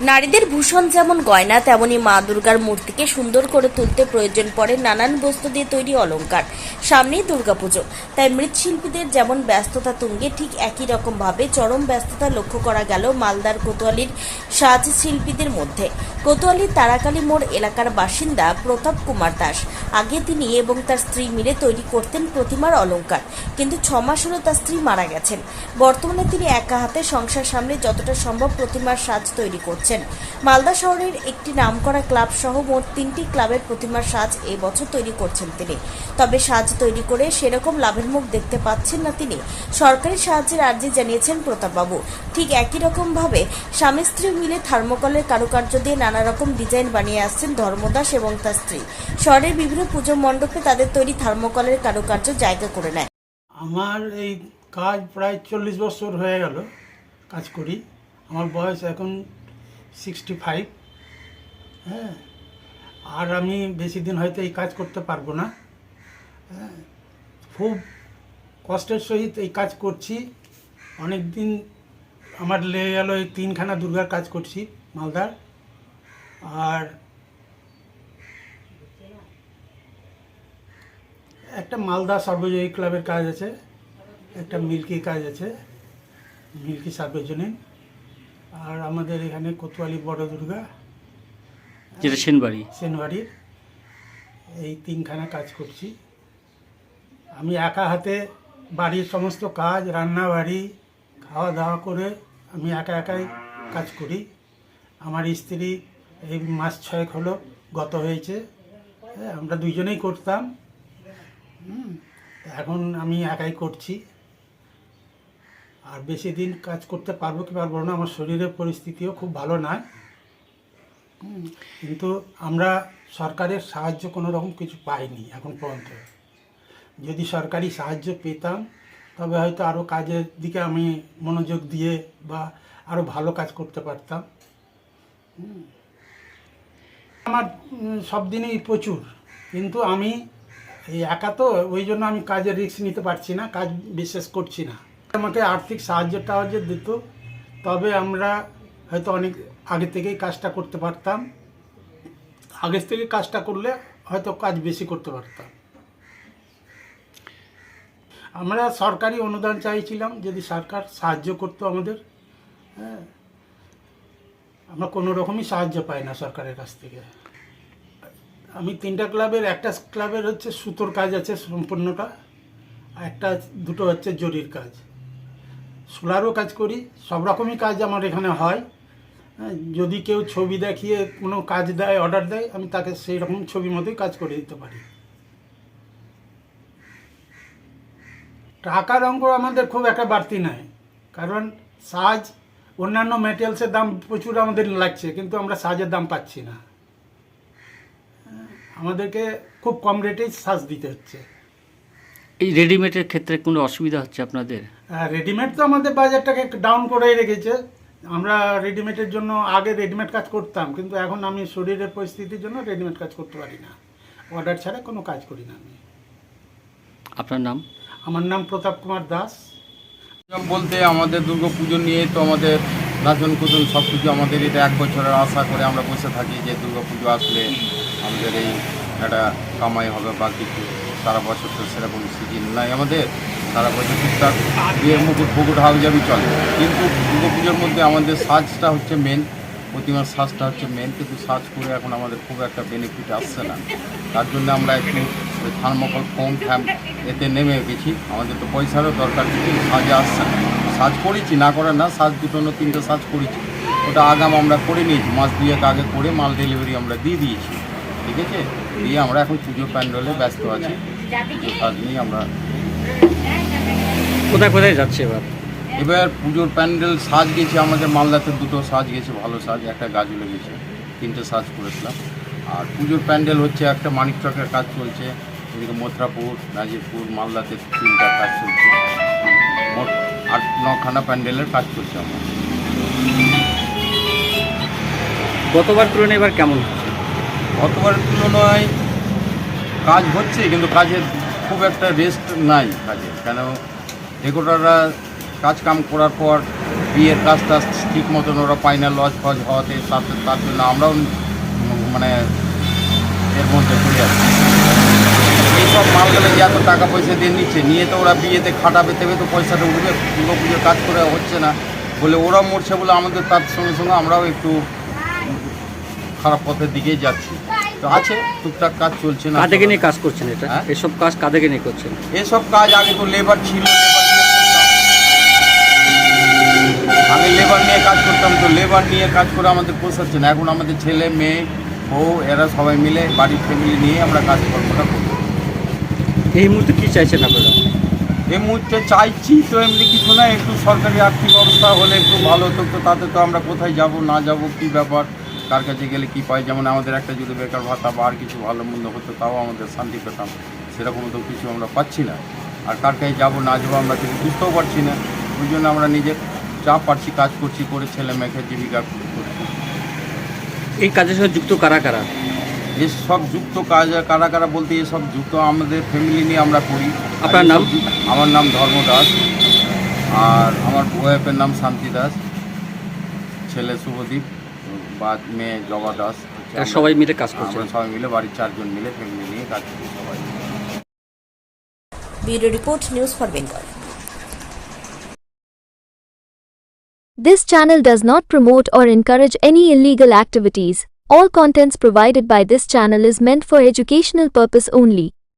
নারীদের ভূষণ যেমন গয়না, তেমনি মা দুর্গার মূর্তিকে সুন্দর করে তুলতে প্রয়োজন পড়ে নানান বস্তু দিয়ে তৈরি অলংকার, সামনেই দুর্গাপুজো। তাই মৃৎশিল্পীদের যেমন ব্যস্ততা তুঙ্গে, ঠিক একই রকমভাবে চরম ব্যস্ততা লক্ষ্য করা গেল মালদার কোতোয়ালির সাজ শিল্পীদের মধ্যে। কোতোয়ালির তারাকালী মোড় এলাকার বাসিন্দা প্রতাপ কুমার দাস। আগে তিনি এবং তার স্ত্রী মিলে তৈরি করতেন প্রতিমার অলংকার, কিন্তু ছ মাস হলো তার স্ত্রী মারা গেছেন। বর্তমানে তিনি একা হাতে সংসার সামনে যতটা সম্ভব প্রতিমার সাজ তৈরি করছেন। মালদা শহরের একটি নামকরা ক্লাব সহ মোট তিনটি ক্লাবের প্রতিমার সাজ এই বছর তৈরি করছেন তিনি। তবে সাজ তৈরি করে সেরকম লাভের মুখ দেখতে পাচ্ছেন না তিনি। সরকারি সাহায্যের আর্জি জানিয়েছেন প্রতাপবাবু। ঠিক একই রকমভাবে স্বামী স্ত্রী মিলে থার্মোকলের কারুকার্য দিয়ে নানা রকম ডিজাইন বানিয়ে আসছেন ধর্মদাস এবং তার স্ত্রী। শহরের বিভিন্ন পুজো মণ্ডপে তাদের তৈরি থার্মোকলের কারুকার্য জায়গা করে নেয়। আমার এই কাজ প্রায় চল্লিশ বছর হয়ে গেল কাজ করি। আমার বয়স এখন সিক্সটি ফাইভ হ্যাঁ আর আমি বেশি দিন হয়তো এই কাজ করতে পারব না। হ্যাঁ খুব কষ্টের সহিত এই কাজ করছি। অনেক দিন আমার লেগে গেল এই তিনখানা দুর্গার কাজ করছি, মালদার। আর একটা মালদা সর্বজয়ী ক্লাবের কাজ আছে, একটা মিল্কি কাজ আছে, মিল্কি সার্বজনীন। আর আমাদের এখানে কোতোয়ালি বড় দুর্গা। যেটা সেনবাড়ি? সেনবাড়ির এই তিনখানা কাজ করছি। আমি একা হাতে বাড়ির সমস্ত কাজ রান্না বাড়ি খাওয়া দাওয়া করে আমি একা একাই কাজ করি। আমার স্ত্রী এই মাস ছয়েক হলো গত হয়েছে। হ্যাঁ, আমরা দুইজনেই করতাম। এখন আমি একাই করছি। আর বেশি দিন কাজ করতে পারব কি পারব না আমার শরীরের পরিস্থিতিও খুব ভালো নয়। কিন্তু আমরা সরকারের সাহায্য কোনো রকম কিছু পাইনি এখন পর্যন্ত। যদি সরকারি সাহায্য পেতাম তবে হয়তো আরও কাজের দিকে আমি মনোযোগ দিয়ে বা আরও ভালো কাজ করতে পারতাম। আমার সব দিনই প্রচুর। কিন্তু আমি এই একা তো ওই জন্য আমি কাজের রিস্ক নিতে পারছি না কাজ বিশেষ করছি না। আমাকে আর্থিক সাহায্য টাহায্য দিত, তবে আমরা হয়তো অনেক আগে থেকেই কাজটা করতে পারতাম। আগের থেকে কাজটা করলে হয়তো কাজ বেশি করতে পারতাম। আমরা সরকারি অনুদান চাইছিলাম, যদি সরকার সাহায্য করতো আমাদের। হ্যাঁ আমরা কোনো রকমই সাহায্য পাই না সরকারের কাছ থেকে। আমি তিনটা ক্লাবের, একটা ক্লাবের হচ্ছে সুতোর কাজ আছে সম্পূর্ণটা একটা দুটো হচ্ছে জরির কাজ। সোলারও কাজ করি সব রকমই কাজ আমার এখানে হয়। হ্যাঁ, যদি কেউ ছবি দেখিয়ে কোনো কাজ দেয় অর্ডার দেয় আমি তাকে সেই রকম ছবি মতোই কাজ করে দিতে পারি। টাকার অঙ্ক আমাদের খুব একটা বাড়তি নাই কারণ সাজ অন্যান্য মেটেরিয়ালসের দাম প্রচুর আমাদের লাগছে কিন্তু আমরা সাজের দাম পাচ্ছি না। হ্যাঁ, আমাদেরকে খুব কম রেটেই সাজ দিতে হচ্ছে। এই রেডিমেডের ক্ষেত্রে কোনো অসুবিধা হচ্ছে আপনাদের? হ্যাঁ রেডিমেড তো আমাদের বাজারটাকে ডাউন করেই রেখেছে। আমরা রেডিমেডের জন্য আগে রেডিমেড কাজ করতাম কিন্তু এখন আমি শরীরের পরিস্থিতির জন্য রেডিমেড কাজ করতে পারি না। অর্ডার ছাড়া কোনো কাজ করি না আমি। আপনার নাম? আমার নাম প্রতাপ কুমার দাস। বলতে আমাদের দুর্গা পুজো নিয়ে তো আমাদের নাচন কুদন সব কিছু আমাদের এটা এক বছরের আশা করে আমরা বসে থাকি যে দুর্গা পুজো আসলে আমাদের এই একটা কামাই হবে বা কিছু। সারা বছর তো সেরকম সিজন নাই আমাদের। সারা বছর টুকটাক বিয়ে মুকুট ফুকুট হাউজাবি চলে। কিন্তু দুর্গা পুজোর মধ্যে আমাদের সাজটা হচ্ছে মেন প্রতিমার সাজটা হচ্ছে মেন কিন্তু সাজ করে এখন আমাদের খুব একটা বেনিফিট আসছে না। তার জন্য আমরা একটু থার্মোকল, ফোম, ফ্যাম এতে নেমে গেছি। আমাদের তো পয়সারও দরকার, কিন্তু সাজে আসছে না। সাজ করেছি, না করে না, সাজ দুটো না তিনটে সাজ করেছি। ওটা আগাম আমরা করে নিয়েছি। মাস দুয়েক আগে করে মাল ডেলিভারি আমরা দিয়ে দিয়েছি। ঠিক আছে? দিয়ে আমরা এখন পুজো প্যান্ডেলে ব্যস্ত আছি। নিয়ে আমরা কোথায় কোথায় যাচ্ছে এবার? এবার পুজোর প্যান্ডেল সাজ গেছে আমাদের মালদাতে দুটো সাজ গেছে ভালো সাজ একটা গাজুলে গেছে তিনটে সাজ করেছিলাম। আর পুজোর প্যান্ডেল হচ্ছে একটা মানিক চকের কাজ চলছে এদিকে মথুরাপুর নাজিরপুর মালদাতে তিনটা কাজ চলছে। মোট আট নখানা প্যান্ডেলের কাজ চলছে আমার। গতবার তুলনায় এবার কেমন? হচ্ছে গতবারের তুলনায় কাজ হচ্ছে, কিন্তু কাজের খুব একটা রেস্ট নাই কাজে। কেন? ডেকোটাররা কাজ কাম করার পর বিয়ের কাজ টাজ ঠিক মতন ওরা পায় না, লজ ফজ হওয়াতে তাতে তার জন্য আমরাও মানে এর মধ্যে পড়ে আছি এইসব মালগুলো যে এত টাকা পয়সা দিয়ে নিচ্ছে, নিয়ে তো ওরা বিয়েতে খাটাবে তেবে তো পয়সাটা উঠবে দুর্গা পুজোর কাজ করে হচ্ছে না, বলে ওরা মরছে বলে আমাদের তার সঙ্গে সঙ্গে আমরাও একটু খারাপ পথের দিকেই যাচ্ছি। তো আছে টুকটাক কাজ চলছে না। কাদেরকে নিয়ে কাজ করছেন এটা? হ্যাঁ? এসব কাজ কাদেরকে নিয়ে করছেন? এসব কাজ আগে তো লেবার ছিল লেবার নিয়ে করতাম। আগে লেবার নিয়ে কাজ করতাম তো লেবার নিয়ে কাজ করে আমাদের পোষাচ্ছে না এখন আমাদের ছেলে মেয়ে বউ এরা সবাই মিলে বাড়ির ফ্যামিলি নিয়ে আমরা কাজকর্মটা করি এই মুহূর্তে কি চাইছেন আপনারা? এই মুহূর্তে চাইছি তো এমনি কিছু না একটু সরকারি আর্থিক অবস্থা হলে একটু ভালো হতো তো তাতে তো আমরা কোথায় যাব না যাব কি ব্যাপার? কার কাছে গেলে কি পাই? যেমন আমাদের একটা যদি বেকার ভাতা বা আর কিছু ভালো মন্দ হতো তাও আমাদের শান্তি পেতাম। সেরকম তো কিছু আমরা পাচ্ছি না। আর কার কাছে যাব না যাব আমরা কিছু বুঝতেও পারছি না। ওই জন্য আমরা নিজের যা পারছি কাজ করছি করে ছেলে মেয়েকে জীবিকা করছি। এই কাজের সাথে যুক্ত কারা কারা? এসব যুক্ত কাজ কারা কারা বলতে এসব যুক্ত আমাদের ফ্যামিলি নিয়ে আমরা করি। আপনার নাম? আমার নাম ধর্ম দাস। আর আমার ওয়াইফের নাম শান্তি দাস। ছেলে শুভদীপ। বা মেয়ে জবা দাস হচ্ছে এরা আমরা- সবাই মিলে কাজ করছেন আমরা সবাই মিলে বাড়ির চারজন মিলে ফ্যামিলি নিয়ে কাজ করি সবাই bureau report news for Bengal This channel does not promote or encourage any illegal activities. All contents provided by this channel is meant for educational purpose only.